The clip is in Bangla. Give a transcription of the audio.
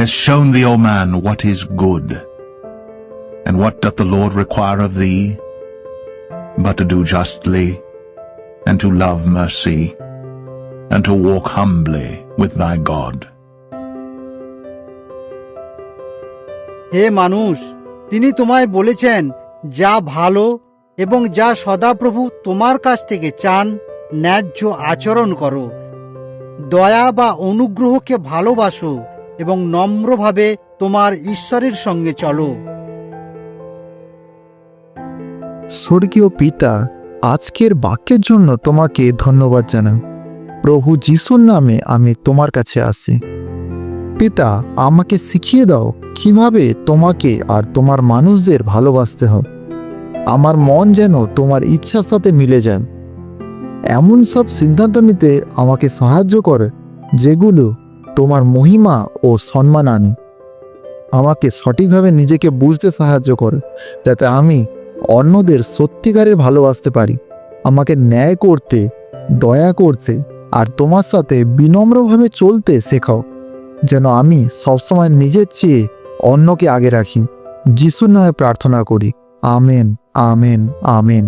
has shown thee, O man, what is good. And what doth the Lord require of thee? But to do justly, and to love mercy, and to walk humbly with thy God. হে মানুষ তিনি তোমায় বলেছেন যা ভালো এবং যা সদাপ্রভু তোমার কাছ থেকে চান ন্যায্য আচরণ করো দয়া বা অনুগ্রহকে ভালোবাসো এবং নম্রভাবে তোমার ঈশ্বরের সঙ্গে চলো। স্বর্গীয় পিতা, আজকের বাক্যের জন্য তোমাকে ধন্যবাদ জানাই। প্রভু যিশুর নামে আমি তোমার কাছে আসি। পিতা, আমাকে শিখিয়ে দাও কীভাবে তোমাকে আর তোমার মানুষদের ভালোবাসতে হয়। আমার মন যেন তোমার ইচ্ছার সাথে মিলে যায়। এমন সব সিদ্ধান্ত নিতে আমাকে সাহায্য করে, যেগুলো তোমার মহিমা ও সম্মান আনে। আমাকে সঠিকভাবে নিজেকে বুঝতে সাহায্য করে, যাতে আমি অন্যদের সত্যিকারের ভালোবাসতে পারি। আমাকে ন্যায় করতে, দয়া করতে আর তোমার সাথে বিনম্রভাবে চলতে শেখাও, যেন আমি সবসময় নিজের চেয়ে অন্যকে আগে রাখি। যিশুর নামে প্রার্থনা করি। Amen amen amen.